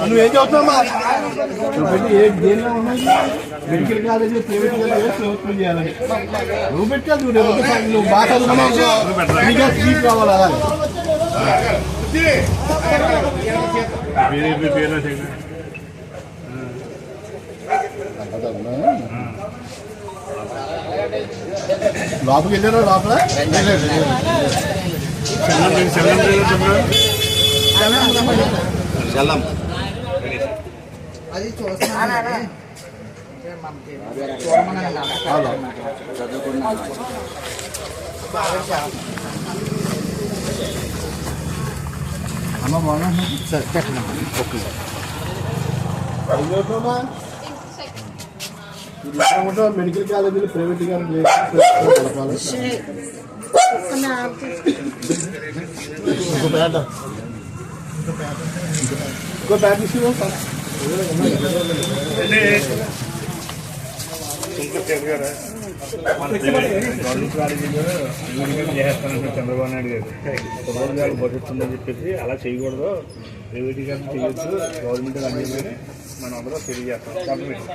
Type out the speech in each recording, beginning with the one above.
నువ్వేం చదువుతున్నావు మెడికల్ కాలేజీలో ప్రైవేట్ కాలేజీలో ప్రభుత్వం చేయాలని నువ్వు పెట్టాలి నువ్వు రేపు నువ్వు బాగా చదువుకున్నావు సీట్ కావాలి అలా పేరు పేరు లోపలికి వెళ్ళారా లోపల? చల్లం. అది చూడమని అమ్మ బాగున్నా సరే పెట్టండి ఓకే. మెడికల్ కాలేజీలు ప్రైవేట్గా ఇంకో పేట ఇంకో పేట తీసుకురా సార్ గవర్నమెంట్ కాలేజీలో ఇంజనీరింగ్ చేస్తానంటే చంద్రబాబు నాయుడు గారు చంద్రబాబు గారు భవిష్యత్తు ఉందని చెప్పేసి అలా చేయకూడదు ప్రైవేటీకరణ చేయొచ్చు గవర్నమెంట్ అన్ని మనం అందరూ తెలియజేస్తాం గవర్నమెంట్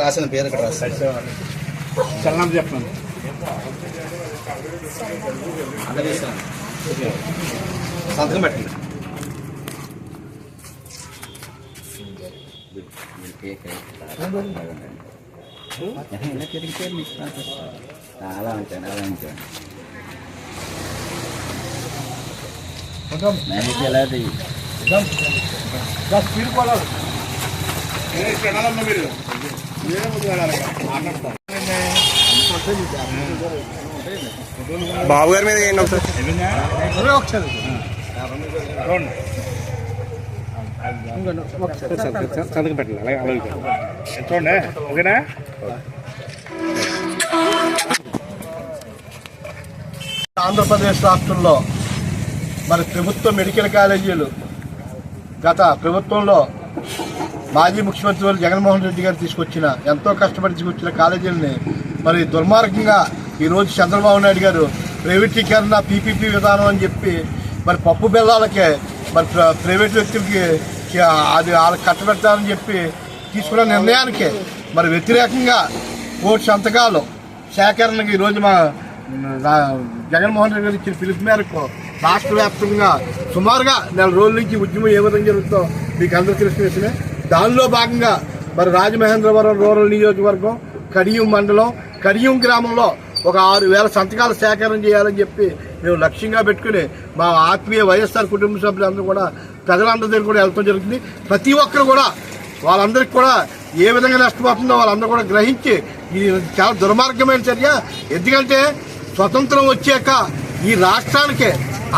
రాసిన పేరు ఇక్కడ రాసి. సత్యవాణి చలనం చెప్తాను అందజేస్తాను సంతకం పెట్టండి ఉంటాను అలా ఉంటాను ఎలా బాబు గారి మీద ఏంటి ఒకసారి? ఒకసారి. సంతకం పెట్టాలి అలాగే అలాగే చూడండి ఓకేనా ఆంధ్రప్రదేశ్ రాష్ట్రంలో మరి ప్రభుత్వ మెడికల్ కాలేజీలు గత ప్రభుత్వంలో మాజీ ముఖ్యమంత్రి వారు జగన్మోహన్ రెడ్డి గారు తీసుకొచ్చిన ఎంతో కష్టపడి తీసుకొచ్చిన కాలేజీలని మరి దుర్మార్గంగా ఈరోజు చంద్రబాబు నాయుడు గారు ప్రైవేటీకరణ పీపీపీ విధానం అని చెప్పి మరి పప్పు బెల్లాలకే మరి ప్ర- ప్రైవేట్ వ్యక్తులకి అది వాళ్ళకి కట్టబెడతారని చెప్పి తీసుకున్న నిర్ణయానికి. మరి వ్యతిరేకంగా కోటి సంతకాలు సేకరణకి ఈరోజు మా జగన్మోహన్ రెడ్డి గారు ఇచ్చిన పిలుపు మేరకు రాష్ట్ర వ్యాప్తంగా సుమారుగా నెల రోజుల నుంచి ఉద్యమం ఏ విధంగా జరుగుతుందో మీకు అందరూ తెలిసిన విషయమే దానిలో భాగంగా మరి రాజమహేంద్రవరం రూరల్ నియోజకవర్గం కడియం మండలం కడియం గ్రామంలో ఒక ఆరు వేల సంతకాలు సేకరణ చేయాలని చెప్పి మేము లక్ష్యంగా పెట్టుకుని మా ఆత్మీయ వైఎస్ఆర్ కుటుంబ సభ్యులందరూ కూడా ప్రజలందరి దగ్గర కూడా వెళ్ళటం జరుగుతుంది. ప్రతి ఒక్కరు కూడా వాళ్ళందరికీ కూడా ఏ విధంగా నష్టపోతుందో వాళ్ళందరూ కూడా గ్రహించి ఇది చాలా దుర్మార్గమైన చర్య. ఎందుకంటే స్వతంత్రం వచ్చాక ఈ రాష్ట్రానికి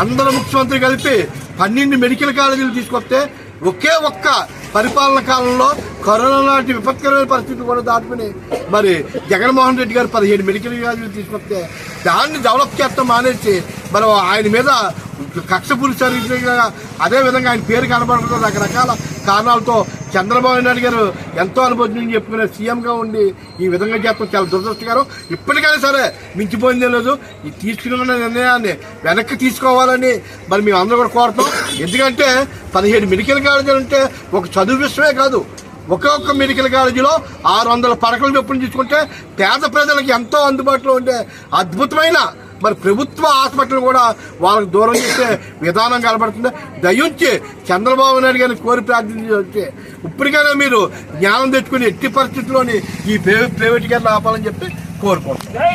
అందరు ముఖ్యమంత్రి కలిపి పన్నెండు మెడికల్ కాలేజీలు తీసుకొస్తే ఒకే ఒక్క పరిపాలన కాలంలో కరోనా లాంటి విపత్కరమైన పరిస్థితులు కూడా దాటుకుని మరి జగన్మోహన్ రెడ్డి గారు పదిహేడు మెడికల్ కాలేజీలు తీసుకొస్తే దాన్ని డెవలప్ చేస్తాం మానేసి మరి ఆయన మీద కక్ష పులిసరిగా అదే విధంగా ఆయన పేరు కనబడుతుంది రకరకాల కారణాలతో చంద్రబాబు నాయుడు గారు ఎంతో అనుభవం చెప్పుకునే సీఎంగా ఉండి ఈ విధంగా చేస్తాం చాలా దురదృష్టకరం ఇప్పటికైనా సరే మించిపోయిందే లేదు ఈ తీసుకున్న నిర్ణయాన్ని వెనక్కి తీసుకోవాలని మరి మేము అందరూ కూడా కోరుతాం. ఎందుకంటే పదిహేడు మెడికల్ కాలేజీలు అంటే ఒక చదువు విషయమే కాదు. ఒక్కొక్క మెడికల్ కాలేజీలో ఆరు వందల పడకలు చొప్పున తీసుకుంటే పేద ప్రజలకు ఎంతో అందుబాటులో ఉండే అద్భుతమైన మరి ప్రభుత్వ హాస్పిటల్ కూడా వాళ్ళకి దూరం చేసే విధానం కనబడుతుంది. దయించి చంద్రబాబు నాయుడు గారిని కోరి ప్రార్థించి ఇప్పటికైనా మీరు జ్ఞానం తెచ్చుకుని ఎట్టి పరిస్థితుల్లోని ఈ ప్రైవే- ప్రైవేటీకరణ ఆపాలని చెప్పి కోరుకుంటున్నాం.